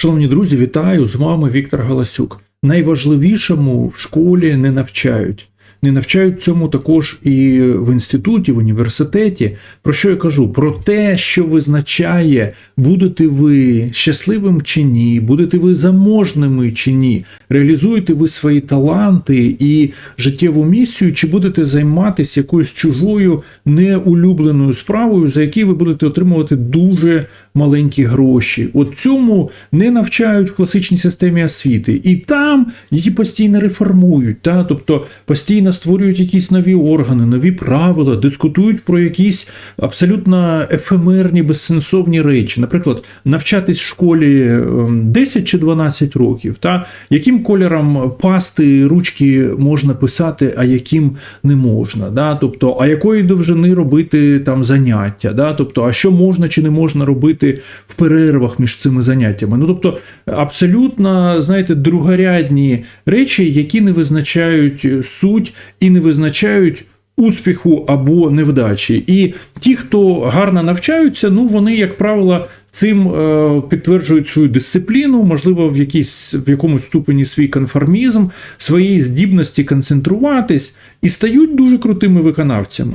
Шановні друзі, вітаю з вами Віктор Галасюк. Найважливішому в школі не навчають. Не навчають цьому також і в інституті, в університеті. Про що я кажу? Про те, що визначає, будете ви щасливим чи ні, будете ви заможними чи ні, реалізуєте ви свої таланти і життєву місію, чи будете займатися якоюсь чужою неулюбленою справою, за які ви будете отримувати дуже маленькі гроші. От цьому не навчають в класичній системі освіти, і там її постійно реформують, та тобто постійно створюють якісь нові органи, нові правила, дискутують про якісь абсолютно ефемерні, безсенсовні речі. Наприклад, навчатись в школі ем, 10 чи 12 років, та яким кольором пасти ручки можна писати, а яким не можна. Да? Тобто, а якої довжини робити там заняття, да? тобто, а що можна чи не можна робити в перервах між цими заняттями. Ну тобто, абсолютно, знаєте, другорядні речі, які не визначають суть і не визначають. Успіху або невдачі, і ті, хто гарно навчаються, ну вони, як правило, цим е, підтверджують свою дисципліну, можливо, в якійсь в якомусь ступені свій конформізм, своєї здібності концентруватись і стають дуже крутими виконавцями.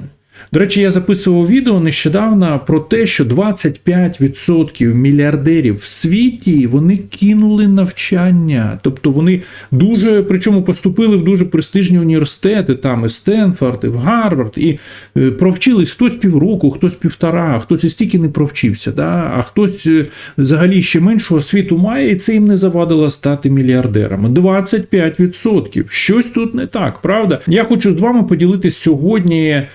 До речі, я записував відео нещодавно про те, що 25% мільярдерів в світі вони кинули навчання, тобто вони дуже причому поступили в дуже престижні університети, там і Стенфорд, і в Гарвард, і е, провчились хтось півроку, хтось півтора, хтось і стільки не провчився, да? а хтось е, взагалі ще меншу освіту має, і це їм не завадило стати мільярдерами. 25%. Щось тут не так, правда? Я хочу з вами поділитися сьогодні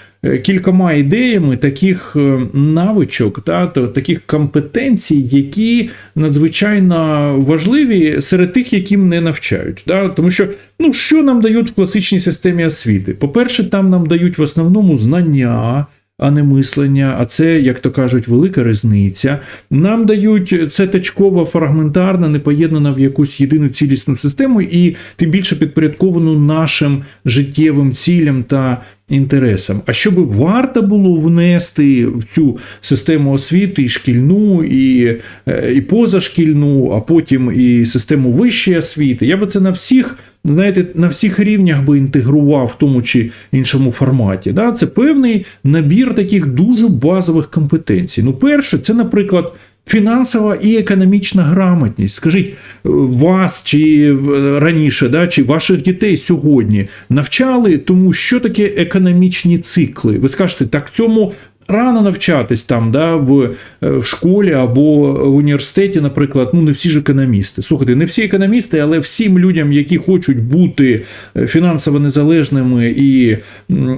кількома ідеями таких е, навичок, та, таких компетенцій, які надзвичайно важливі серед тих, яким не навчають. Та, тому що ну, що нам дають в класичній системі освіти? По-перше, там нам дають в основному знання. А не мислення, а це, як то кажуть, велика різниця. Нам дають це точково, фрагментарно, не поєднана в якусь єдину цілісну систему, і тим більше підпорядковану нашим життєвим цілям та інтересам. А що би варто було внести в цю систему освіти і шкільну, і, е, і позашкільну, а потім і систему вищої освіти, я би це на всіх. Знаєте, на всіх рівнях би інтегрував в тому чи іншому форматі. Да? Це певний набір таких дуже базових компетенцій. Ну, перше, це, наприклад, фінансова і економічна грамотність. Скажіть, вас чи раніше, да, чи ваших дітей сьогодні навчали тому, що таке економічні цикли. Ви скажете, так цьому рано навчатись там, да, в, е, в школі або в університеті, наприклад, ну не всі ж економісти. Слухайте, не всі економісти, але всім людям, які хочуть бути е, фінансово незалежними і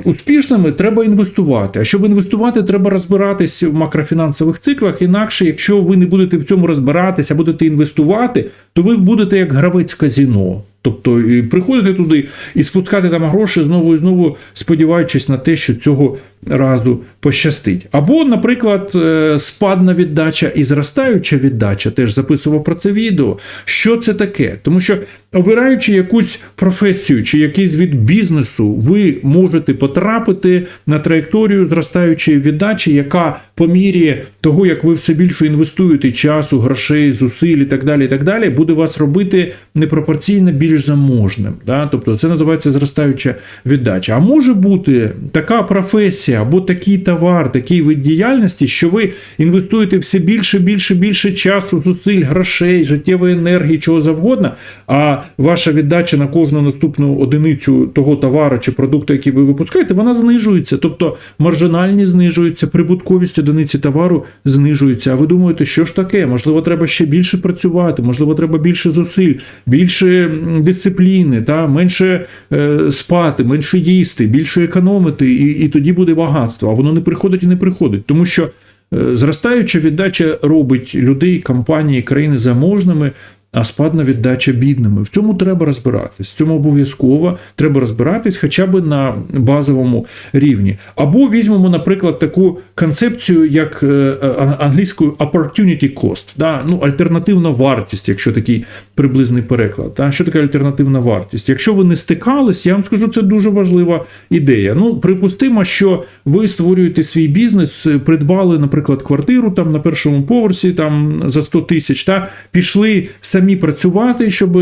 успішними, треба інвестувати. А щоб інвестувати, треба розбиратись в макрофінансових циклах. Інакше, якщо ви не будете в цьому розбиратися, будете інвестувати, то ви будете як гравець казіно. Тобто і приходити туди і спускати там гроші знову і знову, сподіваючись на те, що цього разу пощастить. Або, наприклад, е, спадна віддача і зростаюча віддача, теж записував про це відео. Що це таке? Тому що, обираючи якусь професію чи якийсь від бізнесу, ви можете потрапити на траєкторію зростаючої віддачі, яка по мірі того, як ви все більше інвестуєте часу, грошей, зусиль і так далі, і так далі, буде вас робити непропорційно більш заможним. Да? Тобто це називається зростаюча віддача. А може бути така професія або такий товар, такий вид діяльності, що ви інвестуєте все більше, більше, більше часу, зусиль, грошей, життєвої енергії, чого завгодно. А ваша віддача на кожну наступну одиницю того товару чи продукту, який ви випускаєте, вона знижується. Тобто маржинальність знижується, прибутковість одиниці товару знижується. А ви думаєте, що ж таке? Можливо, треба ще більше працювати, можливо, треба більше зусиль, більше дисципліни, та менше е, спати, менше їсти, більше економити, і, і тоді буде багатство. А воно не приходить і не приходить, тому що. е, Зростаюча віддача робить людей, компанії, країни заможними, а спадна віддача бідними. В цьому треба розбиратись. В цьому обов'язково треба розбиратись хоча б на базовому рівні. Або візьмемо, наприклад, таку концепцію, як е, е, англійською opportunity cost, да? ну, альтернативна вартість, якщо такий приблизний переклад. Да? Що таке альтернативна вартість? Якщо ви не стикались, я вам скажу, це дуже важлива ідея. Ну, припустимо, що ви створюєте свій бізнес, придбали, наприклад, квартиру там на першому поверсі там за 100 тисяч, та пішли самі працювати, щоб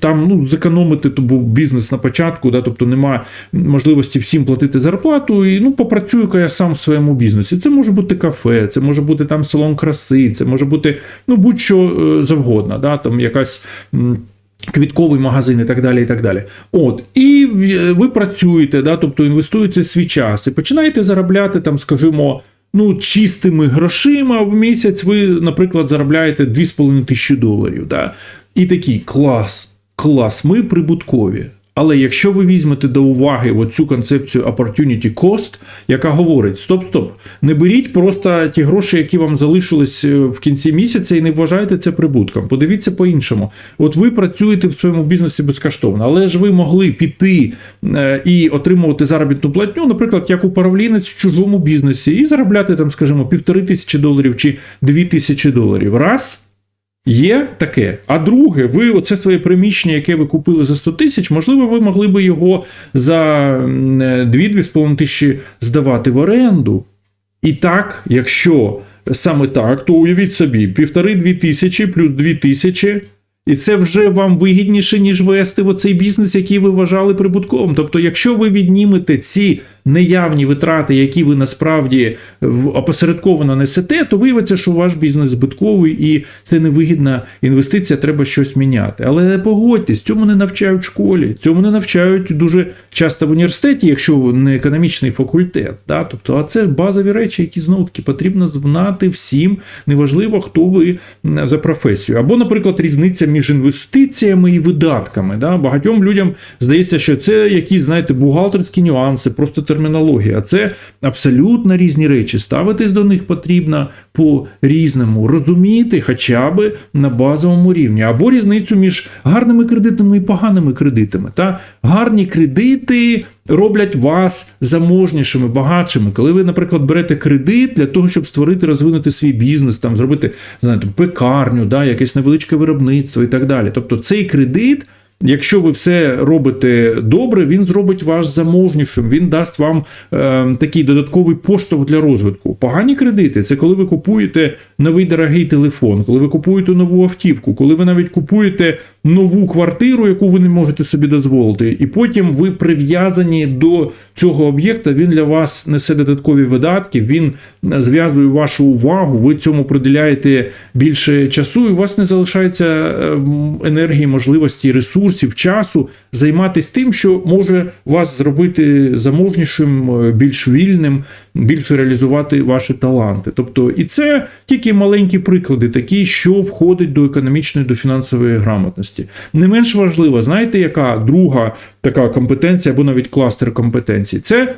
там ну, зекономити, то був бізнес на початку, да, тобто немає можливості всім платити зарплату. І ну, попрацюю-ка я сам в своєму бізнесі. Це може бути кафе, це може бути там салон краси, це може бути ну, будь-що е, завгодно, да, там якась. Квітковий магазин і так далі. і так далі. От, і ви працюєте, да, тобто інвестуєте свій час і починаєте заробляти, там, скажімо, ну, чистими грошима в місяць ви, наприклад, заробляєте 2,5 тисячі доларів. Да? І такий клас, клас, ми прибуткові. Але якщо ви візьмете до уваги оцю концепцію opportunity cost, яка говорить: стоп, стоп, не беріть просто ті гроші, які вам залишились е, в кінці місяця, і не вважайте це прибутком. Подивіться по-іншому. От ви працюєте в своєму бізнесі безкоштовно, але ж ви могли піти е, і отримувати заробітну платню, наприклад, як управлінець в чужому бізнесі, і заробляти там, скажімо, півтори тисячі доларів чи дві тисячі доларів. Раз. Є таке. А друге, ви оце своє приміщення, яке ви купили за 100 тисяч, можливо, ви могли би його за 2-2,5 тисячі здавати в оренду. І так, якщо саме так, то уявіть собі, півтори-дві тисячі плюс дві тисячі. І це вже вам вигідніше, ніж вести в оцей бізнес, який ви вважали прибутковим. Тобто, якщо ви віднімете ці неявні витрати, які ви насправді опосередковано несете, то виявиться, що ваш бізнес збитковий і це невигідна інвестиція, треба щось міняти. Але не погодьтесь, цьому не навчають в школі, цьому не навчають дуже часто в університеті, якщо не економічний факультет. Да? Тобто, а це базові речі, які знову таки потрібно знати всім, неважливо, хто ви за професію. Або, наприклад, різниця між інвестиціями і видатками. Да? Багатьом людям здається, що це якісь, знаєте, бухгалтерські нюанси, просто термінологія. Це абсолютно різні речі. Ставитись до них потрібно по-різному, розуміти хоча б на базовому рівні, або різницю між гарними кредитами і поганими кредитами. Та гарні кредити. Роблять вас заможнішими, багатшими. Коли ви, наприклад, берете кредит для того, щоб створити, розвинути свій бізнес, там зробити знаєте, пекарню, да, якесь невеличке виробництво і так далі. Тобто цей кредит. Якщо ви все робите добре, він зробить вас заможнішим, він дасть вам е, такий додатковий поштовх для розвитку. Погані кредити це коли ви купуєте новий дорогий телефон, коли ви купуєте нову автівку, коли ви навіть купуєте нову квартиру, яку ви не можете собі дозволити, і потім ви прив'язані до цього об'єкта. Він для вас несе додаткові видатки, він зв'язує вашу увагу, ви цьому приділяєте більше часу, і у вас не залишається е, енергії, можливості, ресурсів, часу займатися тим, що може вас зробити заможнішим, е, більш вільним, більше реалізувати ваші таланти. Тобто, і це тільки маленькі приклади, такі, що входить до економічної, до фінансової грамотності. Не менш важливо, знаєте, яка друга така компетенція або навіть кластер компетенцій? Це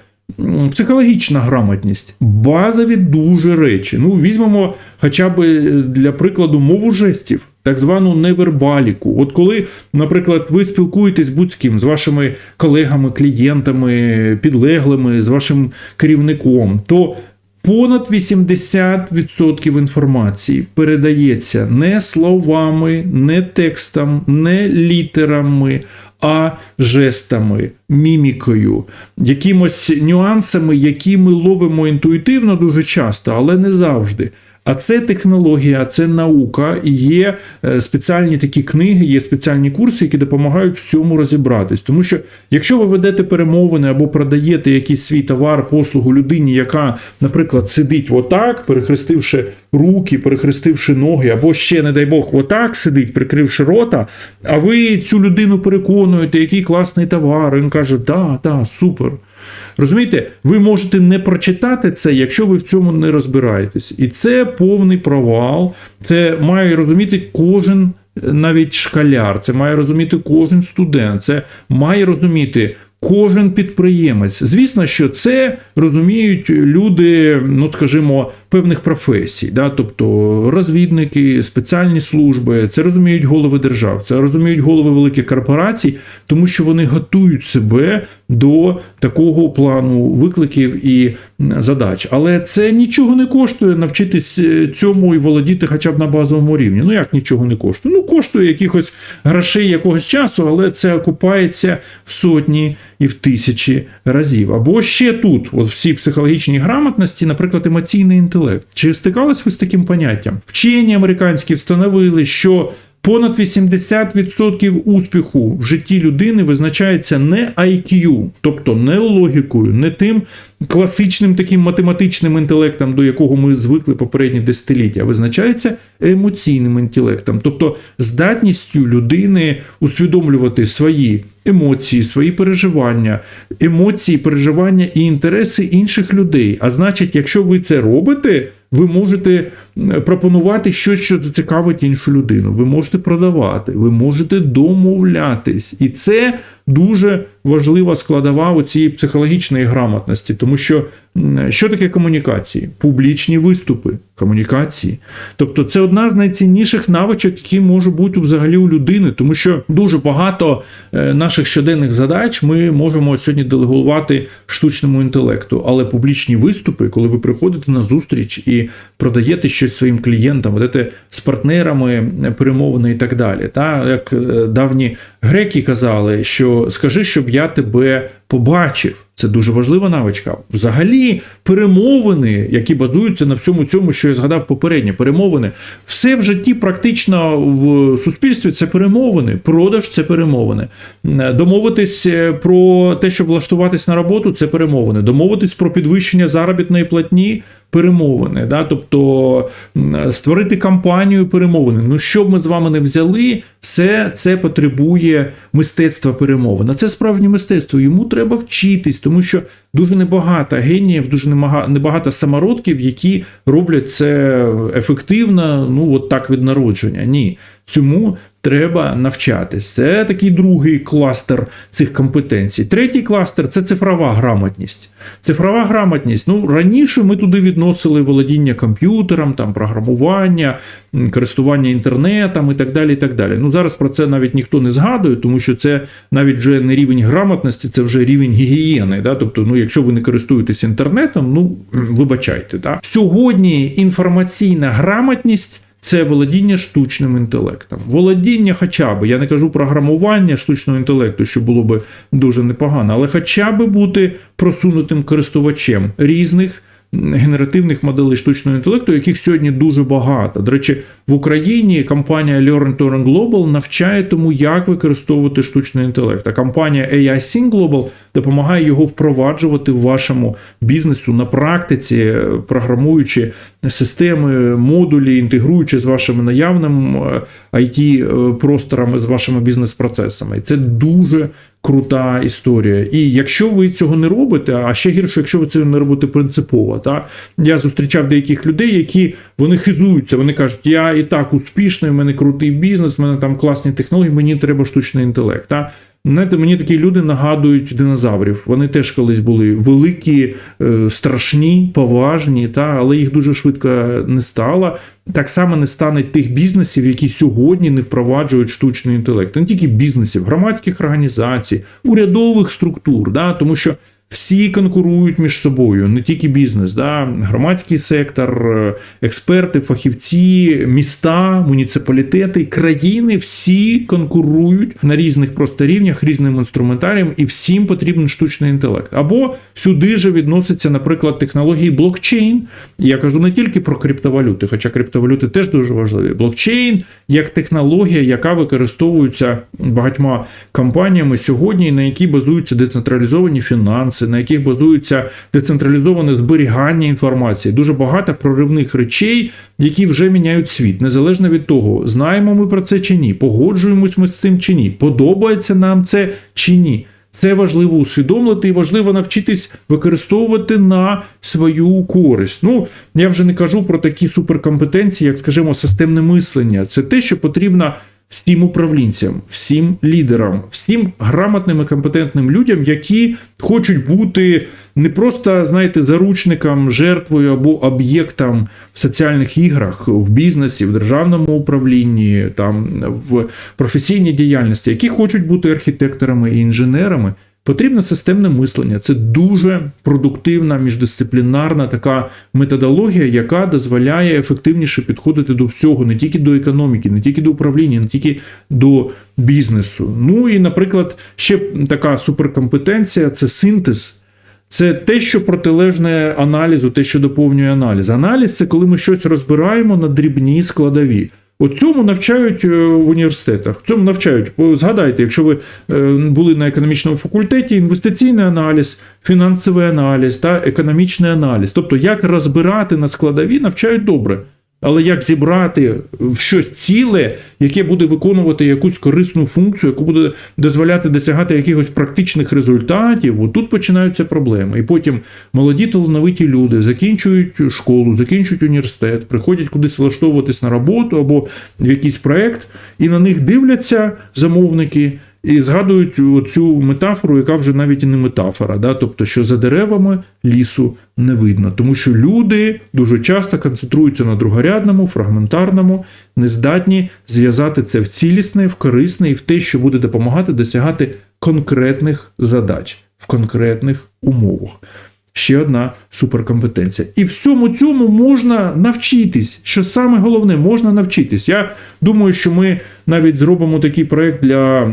психологічна грамотність, базові дуже речі. Ну, візьмемо хоча б е, для прикладу мову жестів. Так звану невербаліку. От коли, наприклад, ви спілкуєтесь будь-ким з вашими колегами, клієнтами, підлеглими, з вашим керівником, то понад 80% інформації передається не словами, не текстом, не літерами, а жестами, мімікою, якимось нюансами, які ми ловимо інтуїтивно дуже часто, але не завжди. А це технологія, це наука, і є е, спеціальні такі книги, є спеціальні курси, які допомагають в цьому розібратись. Тому що якщо ви ведете перемовини або продаєте якийсь свій товар, послугу людині, яка, наприклад, сидить отак, перехрестивши руки, перехрестивши ноги, або ще, не дай Бог, отак сидить, прикривши рота, а ви цю людину переконуєте, який класний товар. Він каже, да, да, супер. Розумієте, ви можете не прочитати це, якщо ви в цьому не розбираєтесь. І це повний провал. Це має розуміти кожен е, навіть шкаляр, це має розуміти кожен студент, це має розуміти. Кожен підприємець, звісно, що це розуміють люди, ну скажімо, певних професій, да, тобто розвідники, спеціальні служби, це розуміють голови держав, це розуміють голови великих корпорацій, тому що вони готують себе до такого плану викликів і задач. Але це нічого не коштує навчитись е, цьому і володіти хоча б на базовому рівні. Ну як нічого не коштує? Ну коштує якихось грошей якогось часу, але це окупається в сотні і в тисячі разів. Або ще тут, от всі психологічні грамотності, наприклад, емоційний інтелект. Чи стикались ви з таким поняттям? Вчені американські встановили, що Понад 80% успіху в житті людини визначається не IQ, тобто не логікою, не тим класичним таким математичним інтелектом, до якого ми звикли попередні десятиліття, а визначається емоційним інтелектом, тобто здатністю людини усвідомлювати свої емоції, свої переживання, емоції, переживання і інтереси інших людей. А значить, якщо ви це робите, ви можете пропонувати щось, що зацікавить іншу людину. Ви можете продавати, ви можете домовлятись. І це дуже важлива складова у цієї психологічної грамотності, тому що що таке комунікації? Публічні виступи комунікації. Тобто, це одна з найцінніших навичок, які можуть бути взагалі у людини, тому що дуже багато е, наших щоденних задач ми можемо сьогодні делегувати штучному інтелекту. Але публічні виступи, коли ви приходите на зустріч і продаєте щось своїм клієнтам, ведете з партнерами перемовини і так далі. Та як е, давні греки казали, що скажи, щоб я тебе побачив. Це дуже важлива навичка. Взагалі, перемовини, які базуються на всьому цьому, що я згадав попередньо, перемовини, все в житті практично в суспільстві це перемовини, продаж це перемовини. Домовитись е, про те, щоб влаштуватись на роботу, це перемовини. Домовитись про підвищення заробітної платні. Перемовини, да, тобто створити кампанію перемовини. Ну, що б ми з вами не взяли, все це потребує мистецтва перемовин. А це справжнє мистецтво. Йому треба вчитись, тому що дуже небагато геніїв, дуже небагато самородків, які роблять це ефективно, ну от так від народження. Ні. Цьому треба навчатись. Це такий другий кластер цих компетенцій. Третій кластер це цифрова грамотність. Цифрова грамотність. Ну раніше ми туди відносили володіння комп'ютером, там програмування, користування інтернетом і так далі. І так далі. Ну зараз про це навіть ніхто не згадує, тому що це навіть вже не рівень грамотності, це вже рівень гігієни. Да? Тобто, ну якщо ви не користуєтесь інтернетом, ну вибачайте. Да? Сьогодні інформаційна грамотність. Це володіння штучним інтелектом. Володіння хоча б, я не кажу програмування штучного інтелекту, що було би дуже непогано, але хоча б бути просунутим користувачем різних генеративних моделей штучного інтелекту, яких сьогодні дуже багато. До речі, в Україні компанія Learn to Global навчає тому, як використовувати штучний інтелект. А компанія AI Syn Global допомагає його впроваджувати в вашому бізнесу на практиці, е, програмуючи системи, модулі, інтегруючи з вашими наявними it просторами з вашими бізнес-процесами. І Це дуже крута історія. І якщо ви цього не робите, а ще гірше, якщо ви цього не робите принципово, та я зустрічав деяких людей, які вони хизуються, вони кажуть, я і так успішний, в мене крутий бізнес, в мене там класні технології, мені треба штучний інтелект. Та? Знаєте, мені такі люди нагадують динозаврів. Вони теж колись були великі, е, страшні, поважні, та, але їх дуже швидко не стало. Так само не стане тих бізнесів, які сьогодні не впроваджують штучний інтелект. Не тільки бізнесів, громадських організацій, урядових структур, да, тому що. Всі конкурують між собою, не тільки бізнес, да? громадський сектор, е, експерти, фахівці, міста, муніципалітети, країни всі конкурують на різних просто рівнях, різним інструментаріям, і всім потрібен штучний інтелект. Або сюди же відноситься, наприклад, технології блокчейн. Я кажу не тільки про криптовалюти, хоча криптовалюти теж дуже важливі. Блокчейн як технологія, яка використовується багатьма компаніями сьогодні, на якій базуються децентралізовані фінанси, на яких базується децентралізоване зберігання інформації. Дуже багато проривних речей, які вже міняють світ, незалежно від того, знаємо ми про це чи ні, погоджуємось ми з цим чи ні, подобається нам це чи ні. Це важливо усвідомити і важливо навчитись використовувати на свою користь. Ну, я вже не кажу про такі суперкомпетенції, як, скажімо, системне мислення. Це те, що потрібно всім управлінцям, всім лідерам, всім грамотним і компетентним людям, які хочуть бути не просто, знаєте, заручником, жертвою або об'єктом в соціальних іграх, в бізнесі, в державному управлінні, там в професійній діяльності, які хочуть бути архітекторами і інженерами. Потрібне системне мислення. Це дуже продуктивна міждисциплінарна така методологія, яка дозволяє ефективніше підходити до всього, не тільки до економіки, не тільки до управління, не тільки до бізнесу. Ну і, наприклад, ще така суперкомпетенція це синтез. Це те, що протилежне аналізу, те, що доповнює аналіз. Аналіз це коли ми щось розбираємо на дрібні складові. От цьому навчають е, в університетах. Цьому навчають. Згадайте, якщо ви е, були на економічному факультеті, інвестиційний аналіз, фінансовий аналіз та економічний аналіз. Тобто, як розбирати на складові, навчають добре. Але як зібрати в щось ціле, яке буде виконувати якусь корисну функцію, яку буде дозволяти досягати якихось практичних результатів, отут починаються проблеми. І потім молоді талановиті люди закінчують школу, закінчують університет, приходять кудись влаштовуватись на роботу або в якийсь проект, і на них дивляться замовники. І згадують цю метафору, яка вже навіть і не метафора, да? тобто, що за деревами лісу не видно, тому що люди дуже часто концентруються на другорядному, фрагментарному, не здатні зв'язати це в цілісне, в корисне і в те, що буде допомагати досягати конкретних задач в конкретних умовах. Ще одна суперкомпетенція. І всьому цьому можна навчитись. Що саме головне, можна навчитись. Я думаю, що ми навіть зробимо такий проект для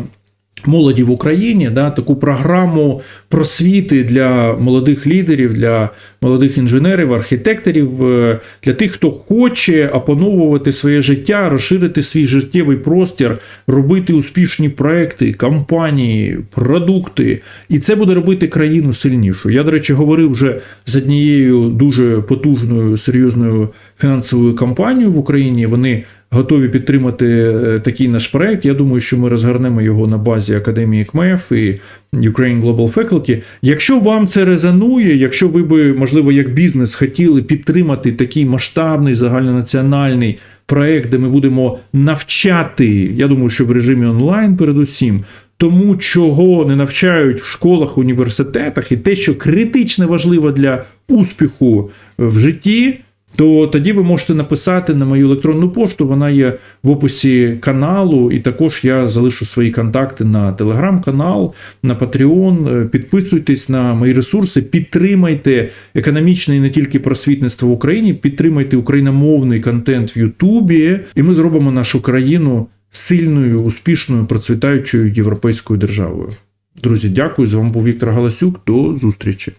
молоді в Україні, да, таку програму просвіти для молодих лідерів, для молодих інженерів, архітекторів, е, для тих, хто хоче опановувати своє життя, розширити свій життєвий простір, робити успішні проекти, кампанії, продукти. І це буде робити країну сильнішу. Я, до речі, говорив вже з однією дуже потужною серйозною фінансовою кампанією в Україні. Вони готові підтримати е, такий наш проект. Я думаю, що ми розгорнемо його на базі Академії КМЕФ і Ukraine Global Faculty. Якщо вам це резонує, якщо ви би, можливо, як бізнес хотіли підтримати такий масштабний загальнонаціональний проект, де ми будемо навчати, я думаю, що в режимі онлайн передусім. Тому, чого не навчають в школах, університетах, і те, що критично важливо для успіху в житті, то тоді ви можете написати на мою електронну пошту. Вона є в описі каналу, і також я залишу свої контакти на телеграм-канал, на Patreon. Підписуйтесь на мої ресурси, підтримайте економічне і не тільки просвітництво в Україні, підтримайте україномовний контент в Ютубі, і ми зробимо нашу країну сильною, успішною, процвітаючою європейською державою. Друзі, дякую. З вами був Віктор Галасюк. До зустрічі.